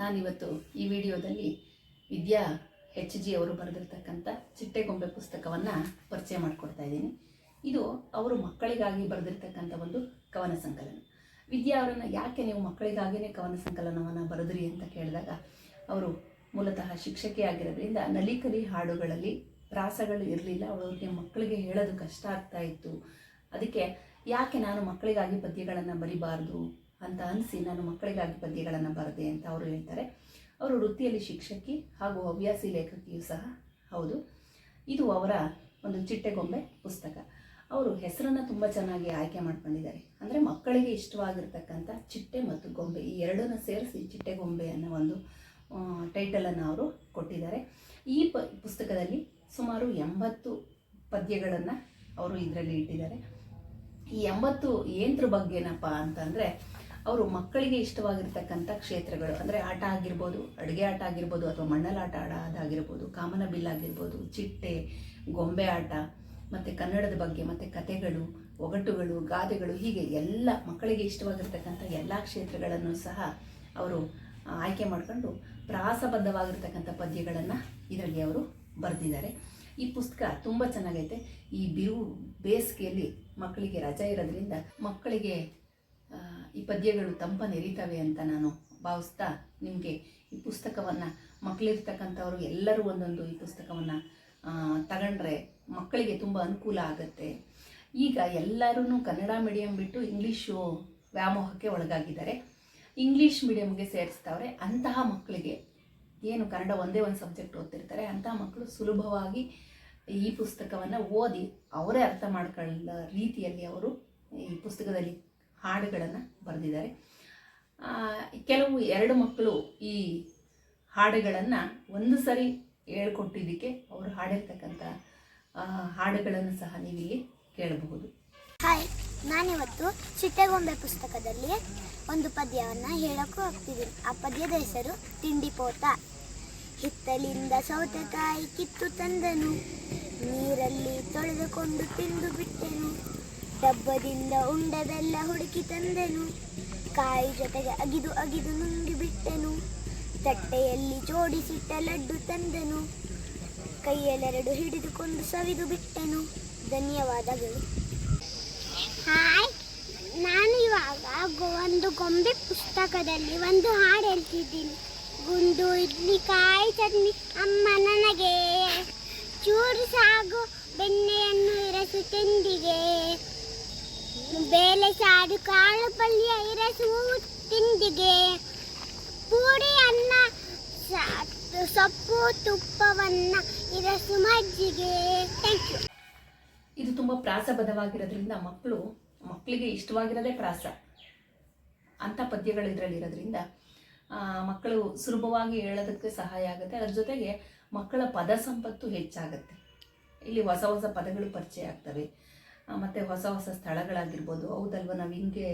ನಾನಿವತ್ತು ಈ ವಿಡಿಯೋದಲ್ಲಿ ವಿದ್ಯಾ ಎಚ್ ಜಿ ಅವರು ಬರೆದಿರ್ತಕ್ಕಂಥ ಚಿಟ್ಟೆಗೊಂಬೆ ಪುಸ್ತಕವನ್ನು ಪರಿಚಯ ಮಾಡಿಕೊಡ್ತಾ ಇದ್ದೀನಿ. ಇದು ಅವರು ಮಕ್ಕಳಿಗಾಗಿ ಬರೆದಿರ್ತಕ್ಕಂಥ ಒಂದು ಕವನ ಸಂಕಲನ. ವಿದ್ಯಾ ಅವರನ್ನು ಯಾಕೆ ನೀವು ಮಕ್ಕಳಿಗಾಗಿಯೇ ಕವನ ಸಂಕಲನವನ್ನು ಬರೆದ್ರಿ ಅಂತ ಕೇಳಿದಾಗ, ಅವರು ಮೂಲತಃ ಶಿಕ್ಷಕಿಯಾಗಿರೋದ್ರಿಂದ ನಲಿಕಲಿ ಹಾಡುಗಳಲ್ಲಿ ಪ್ರಾಸಗಳು ಇರಲಿಲ್ಲ. ಅವಳವ್ರಿಗೆ ಮಕ್ಕಳಿಗೆ ಹೇಳೋದು ಕಷ್ಟ ಆಗ್ತಾ ಇತ್ತು. ಅದಕ್ಕೆ ಯಾಕೆ ನಾನು ಮಕ್ಕಳಿಗಾಗಿ ಪದ್ಯಗಳನ್ನು ಬರಿಬಾರ್ದು? ಅಂತ ಅನಿಸಿ ನಾನು ಮಕ್ಕಳಿಗಾಗಿ ಪದ್ಯಗಳನ್ನು ಬರೆದೆ ಅಂತ ಅವರು ಹೇಳ್ತಾರೆ. ಅವರು ವೃತ್ತಿಯಲ್ಲಿ ಶಿಕ್ಷಕಿ ಹಾಗೂ ಹವ್ಯಾಸಿ ಲೇಖಕಿಯೂ ಸಹ, ಹೌದು. ಇದು ಅವರ ಒಂದು ಚಿಟ್ಟೆಗೊಂಬೆ ಪುಸ್ತಕ. ಅವರು ಹೆಸರನ್ನು ತುಂಬ ಚೆನ್ನಾಗಿ ಆಯ್ಕೆ ಮಾಡ್ಕೊಂಡಿದ್ದಾರೆ. ಅಂದರೆ ಮಕ್ಕಳಿಗೆ ಇಷ್ಟವಾಗಿರ್ತಕ್ಕಂಥ ಚಿಟ್ಟೆ ಮತ್ತು ಗೊಂಬೆ, ಈ ಎರಡನ್ನು ಸೇರಿಸಿ ಚಿಟ್ಟೆಗೊಂಬೆ ಅನ್ನೋ ಒಂದು ಟೈಟಲನ್ನು ಅವರು ಕೊಟ್ಟಿದ್ದಾರೆ. ಈ ಪುಸ್ತಕದಲ್ಲಿ ಸುಮಾರು ಎಂಬತ್ತು ಪದ್ಯಗಳನ್ನು ಅವರು ಇದರಲ್ಲಿ ಇಟ್ಟಿದ್ದಾರೆ. ಈ ಎಂಬತ್ತು ಏನದ್ರ ಬಗ್ಗೆನಪ್ಪ ಅಂತಂದರೆ ಅವರು ಮಕ್ಕಳಿಗೆ ಇಷ್ಟವಾಗಿರ್ತಕ್ಕಂಥ ಕ್ಷೇತ್ರಗಳು, ಅಂದರೆ ಆಟ ಆಗಿರ್ಬೋದು, ಅಡುಗೆ ಆಟ ಆಗಿರ್ಬೋದು, ಅಥವಾ ಮಣ್ಣಲ್ಲಿ ಆಟ ಆಡೋದಾಗಿರ್ಬೋದು, ಕಾಮನ ಬಿಲ್ ಆಗಿರ್ಬೋದು, ಚಿಟ್ಟೆ, ಗೊಂಬೆ ಆಟ, ಮತ್ತು ಕನ್ನಡದ ಬಗ್ಗೆ, ಮತ್ತು ಕತೆಗಳು, ಒಗಟುಗಳು, ಗಾದೆಗಳು, ಹೀಗೆ ಎಲ್ಲ ಮಕ್ಕಳಿಗೆ ಇಷ್ಟವಾಗಿರ್ತಕ್ಕಂಥ ಎಲ್ಲ ಕ್ಷೇತ್ರಗಳನ್ನು ಸಹ ಅವರು ಆಯ್ಕೆ ಮಾಡಿಕೊಂಡು ಪ್ರಾಸಬದ್ಧವಾಗಿರ್ತಕ್ಕಂಥ ಪದ್ಯಗಳನ್ನು ಇದರಲ್ಲಿ ಅವರು ಬರೆದಿದ್ದಾರೆ. ಈ ಪುಸ್ತಕ ತುಂಬ ಚೆನ್ನಾಗೈತೆ. ಈ ಬಿರು ಬೇಸಿಗೆಯಲ್ಲಿ ಮಕ್ಕಳಿಗೆ ರಜೆ ಇರೋದ್ರಿಂದ ಮಕ್ಕಳಿಗೆ ಈ ಪದ್ಯಗಳು ತಂಪನೆರಿತವೆ ಅಂತ ನಾನು ಭಾವಿಸ್ತಾ ನಿಮಗೆ ಈ ಪುಸ್ತಕವನ್ನು ಮಕ್ಕಳಿರ್ತಕ್ಕಂಥವ್ರು ಎಲ್ಲರೂ ಒಂದೊಂದು ಈ ಪುಸ್ತಕವನ್ನು ತಗೊಂಡ್ರೆ ಮಕ್ಕಳಿಗೆ ತುಂಬ ಅನುಕೂಲ ಆಗುತ್ತೆ. ಈಗ ಎಲ್ಲರೂ ಕನ್ನಡ ಮೀಡಿಯಂ ಬಿಟ್ಟು ಇಂಗ್ಲೀಷು ವ್ಯಾಮೋಹಕ್ಕೆ ಒಳಗಾಗಿದ್ದಾರೆ. ಇಂಗ್ಲೀಷ್ ಮೀಡಿಯಮ್ಗೆ ಸೇರಿಸ್ತಾವ್ರೆ. ಅಂತಹ ಮಕ್ಕಳಿಗೆ ಏನು ಕನ್ನಡ ಒಂದೇ ಒಂದು ಸಬ್ಜೆಕ್ಟ್ ಓದ್ತಿರ್ತಾರೆ. ಅಂತಹ ಮಕ್ಕಳು ಸುಲಭವಾಗಿ ಈ ಪುಸ್ತಕವನ್ನು ಓದಿ ಅವರೇ ಅರ್ಥ ಮಾಡ್ಕೊಳ್ಳೋ ರೀತಿಯಲ್ಲಿ ಅವರು ಈ ಪುಸ್ತಕದಲ್ಲಿ ಹಾಡುಗಳನ್ನು ಬರೆದಿದ್ದಾರೆ. ಕೆಲವು ಎರಡು ಮಕ್ಕಳು ಈ ಹಾಡುಗಳನ್ನು ಒಂದು ಸರಿ ಹೇಳ್ಕೊಟ್ಟಿದ್ದಕ್ಕೆ ಅವರು ಹಾಡಿರ್ತಕ್ಕಂಥ ಹಾಡುಗಳನ್ನು ಸಹ ನೀವಿಲ್ಲಿ ಕೇಳಬಹುದು. ಹಾಯ್ ನಾನಿವತ್ತು ಚಿಟ್ಟೆಗೊಂಬೆ ಪುಸ್ತಕದಲ್ಲಿ ಒಂದು ಪದ್ಯವನ್ನು ಹೇಳೋಕ್ಕೂ ಹೋಗ್ತಿದ್ದೀನಿ. ಆ ಪದ್ಯದ ಹೆಸರು ತಿಂಡಿಪೋತ ಹಿತ್ತಲಿಂದ ಸೌತೆಕಾಯಿ ಕಿತ್ತು ತಂದನು. ನೀರಲ್ಲಿ ತೊಳೆದುಕೊಂಡು ತಿಂದು ಬಿಟ್ಟೆನು. ಡಬ್ಬದಿಂದ ಉಂಡದೆಲ್ಲ ಹುಡುಕಿ ತಂದೆನು. ಕಾಯಿ ಜೊತೆಗೆ ಅಗಿದು ಅಗಿದು ನುಂಗಿ ಬಿಟ್ಟೆನು. ತಟ್ಟೆಯಲ್ಲಿ ಜೋಡಿಸಿಟ್ಟ ಲಡ್ಡು ತಂದೆನು. ಕೈಯಲ್ಲೆರಡು ಹಿಡಿದುಕೊಂಡು ಸವಿದು ಬಿಟ್ಟೆನು. ಧನ್ಯವಾದಗಳು. ಹಾಯ್, ನಾನು ಇವಾಗ ಒಂದು ಗೊಂಬೆ ಪುಸ್ತಕದಲ್ಲಿ ಒಂದು ಹಾಡು ಹೇಳ್ತಿದ್ದೀನಿ. ಗುಂಡು ಇಡ್ಲಿ, ಕಾಯಿ ಚಟ್ನಿ, ಅಮ್ಮ ನನಗೆ. ಚೂರು ಸಾಗು, ಬೆಣ್ಣೆಯನ್ನು ಇರಸು ತಿಂಡಿಗೆ. ಬೇಳೆ ಸಾರು ಕಾಳು ಪಲ್ಯ ಇರಸು ತಿಂಡಿಗೆ ಪೂರಿ ಅನ್ನ ಸೊಪ್ಪು ತುಪ್ಪವನ್ನ ಇರಸು ಮಜ್ಜಿಗೆ. ಥ್ಯಾಂಕ್ ಯು ಇದು ತುಂಬ ಪ್ರಾಸಬದ್ಧವಾಗಿರೋದ್ರಿಂದ ಮಕ್ಕಳು ಮಕ್ಕಳಿಗೆ ಇಷ್ಟವಾಗಿರೋದೇ ಪ್ರಾಸ. ಅಂಥ ಪದ್ಯಗಳು ಇದರಲ್ಲಿ ಇರೋದ್ರಿಂದ ಆ, ಮಕ್ಕಳು ಸುಲಭವಾಗಿ ಹೇಳೋದಕ್ಕೆ ಸಹಾಯ ಆಗುತ್ತೆ. ಅದ್ರ ಜೊತೆಗೆ ಮಕ್ಕಳ ಪದ ಸಂಪತ್ತು ಹೆಚ್ಚಾಗುತ್ತೆ. ಇಲ್ಲಿ ಹೊಸ ಹೊಸ ಪದಗಳು ಪರಿಚಯ ಆಗ್ತವೆ. ಮತ್ತು ಹೊಸ ಹೊಸ ಸ್ಥಳಗಳಾಗಿರ್ಬೋದು. ಹೌದಲ್ವ? ನಾವು ಹಿಂಗೆ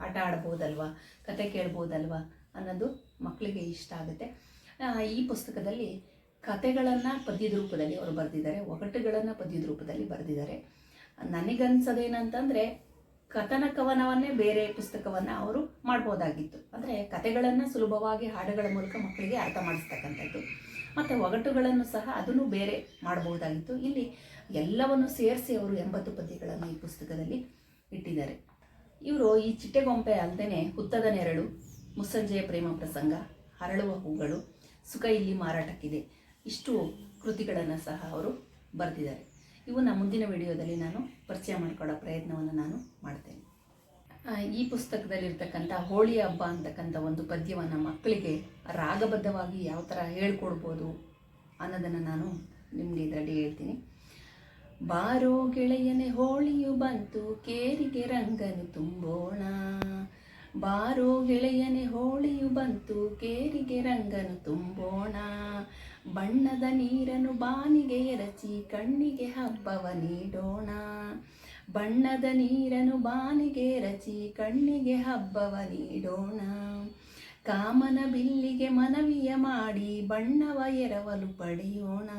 ಆಟ ಆಡ್ಬೋದಲ್ವಾ? ಕತೆ ಕೇಳ್ಬೋದಲ್ವ? ಅನ್ನೋದು ಮಕ್ಕಳಿಗೆ ಇಷ್ಟ ಆಗುತ್ತೆ. ಈ ಪುಸ್ತಕದಲ್ಲಿ ಕತೆಗಳನ್ನು ಪದ್ಯದ ರೂಪದಲ್ಲಿ ಅವರು ಬರೆದಿದ್ದಾರೆ. ಒಗಟುಗಳನ್ನು ಪದ್ಯದ ರೂಪದಲ್ಲಿ ಬರೆದಿದ್ದಾರೆ. ನನಗನ್ಸೋದೇನಂತಂದರೆ, ಕಥನ ಕವನವನ್ನೇ ಬೇರೆ ಪುಸ್ತಕವನ್ನು ಅವರು ಮಾಡ್ಬೋದಾಗಿತ್ತು. ಅಂದರೆ ಕತೆಗಳನ್ನು ಸುಲಭವಾಗಿ ಹಾಡುಗಳ ಮೂಲಕ ಮಕ್ಕಳಿಗೆ ಅರ್ಥ ಮಾಡಿಸ್ತಕ್ಕಂಥದ್ದು. ಮತ್ತು ಒಗಟುಗಳನ್ನು ಸಹ ಅದನ್ನು ಬೇರೆ ಮಾಡಬಹುದಾಗಿತ್ತು. ಇಲ್ಲಿ ಎಲ್ಲವನ್ನು ಸೇರಿಸಿ ಅವರು ಎಂಬತ್ತು ಪದ್ಯಗಳನ್ನು ಈ ಪುಸ್ತಕದಲ್ಲಿ ಇಟ್ಟಿದ್ದಾರೆ. ಇವರು ಈ ಚಿಟ್ಟೆಗೊಂಪೆ ಅಲ್ಲದೆ ಹುತ್ತದ ನೆರಳು, ಮುಸ್ಸಂಜೆಯ ಪ್ರೇಮ ಪ್ರಸಂಗ, ಹರಳುವ ಹೂಗಳು, ಸುಖ ಇಲ್ಲಿ ಮಾರಾಟಕ್ಕಿದೆ. ಇಷ್ಟು ಕೃತಿಗಳನ್ನು ಸಹ ಅವರು ಬರೆದಿದ್ದಾರೆ. ಇವನ್ನ ಮುಂದಿನ ವಿಡಿಯೋದಲ್ಲಿ ನಾನು ಪರಿಚಯ ಮಾಡಿಕೊಳ್ಳೋ ಪ್ರಯತ್ನವನ್ನು ನಾನು ಮಾಡ್ತೇನೆ. ಈ ಪುಸ್ತಕದಲ್ಲಿರ್ತಕ್ಕಂಥ ಹೋಳಿ ಹಬ್ಬ ಅಂತಕ್ಕಂಥ ಒಂದು ಪದ್ಯವನ್ನು ಮಕ್ಕಳಿಗೆ ರಾಗಬದ್ಧವಾಗಿ ಯಾವ ಥರ ಹೇಳ್ಕೊಡ್ಬೋದು ಅನ್ನೋದನ್ನು ನಾನು ನಿಮಗೆ ಇದರಲ್ಲಿ ಹೇಳ್ತೀನಿ. ಬಾರೋ ಗೆಳೆಯನೆ, ಹೋಳಿಯು ಬಂತು, ಕೇರಿಗೆ ರಂಗನು ತುಂಬೋಣ. ಬಾರೋ ಗೆಳೆಯನೆ, ಹೋಳಿಯು ಬಂತು, ಕೇರಿಗೆ ರಂಗನು ತುಂಬೋಣ. ಬಣ್ಣದ ನೀರನ್ನು ಬಾನಿಗೆ ಎರಚಿ, ಕಣ್ಣಿಗೆ ಹಬ್ಬವ ನೀಡೋಣ. ಬಣ್ಣದ ನೀರನು ಬಾನಿಗೆ ರಚಿ ಕಣ್ಣಿಗೆ ಹಬ್ಬವ ನೀಡೋಣ. ಕಾಮನ ಬಿಲ್ಲಿಗೆ ಮನವಿಯ ಮಾಡಿ ಬಣ್ಣವ ಎರವಲು ಪಡೆಯೋಣ.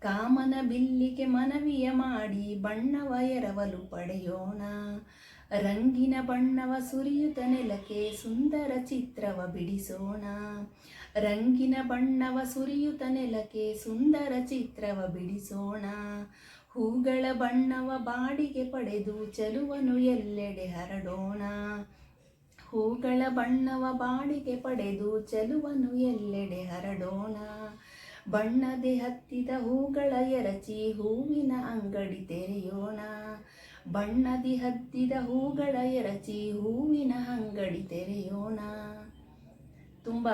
ಕಾಮನ ಬಿಲ್ಲಿಗೆ ಮನವಿಯ ಮಾಡಿ ಬಣ್ಣವ ಎರವಲು ಪಡೆಯೋಣ. ರಂಗಿನ ಬಣ್ಣವ ಸುರಿಯುತ ನೆಲಕ್ಕೆ ಸುಂದರ ಚಿತ್ರವ ಬಿಡಿಸೋಣ. ರಂಗಿನ ಬಣ್ಣವ ಸುರಿಯುತ ನೆಲಕ್ಕೆ ಸುಂದರ ಚಿತ್ರವ ಬಿಡಿಸೋಣ. ಹೂಗಳ ಬಣ್ಣವ ಬಾಡಿಗೆ ಪಡೆದು ಚೆಲುವನು ಎಲ್ಲೆಡೆ ಹರಡೋಣ. ಹೂಗಳ ಬಣ್ಣವ ಬಾಡಿಗೆ ಪಡೆದು ಚೆಲುವನು ಎಲ್ಲೆಡೆ ಹರಡೋಣ. ಬಣ್ಣದೆ ಹತ್ತಿದ ಹೂಗಳ ಎರಚಿ ಹೂವಿನ ಅಂಗಡಿ ತೆರೆಯೋಣ. ಬಣ್ಣದಿ ಹತ್ತಿದ ಹೂಗಳ ಎರಚಿ ಹೂವಿನ ಅಂಗಡಿ ತೆರೆಯೋಣ. ತುಂಬ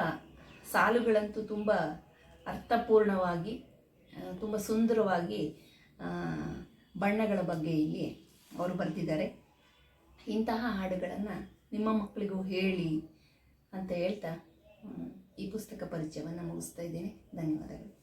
ಸಾಲುಗಳಂತೂ ತುಂಬ ಅರ್ಥಪೂರ್ಣವಾಗಿ ತುಂಬ ಸುಂದರವಾಗಿ ಬಣ್ಣಗಳ ಬಗ್ಗೆ ಇಲ್ಲಿ ಅವರು ಬರೆದಿದ್ದಾರೆ. ಇಂತಹ ಹಾಡುಗಳನ್ನು ನಿಮ್ಮ ಮಕ್ಕಳಿಗೂ ಹೇಳಿ ಅಂತ ಹೇಳ್ತಾ ಈ ಪುಸ್ತಕ ಪರಿಚಯವನ್ನು ಮುಗಿಸ್ತಾ ಇದ್ದೀನಿ. ಧನ್ಯವಾದಗಳು.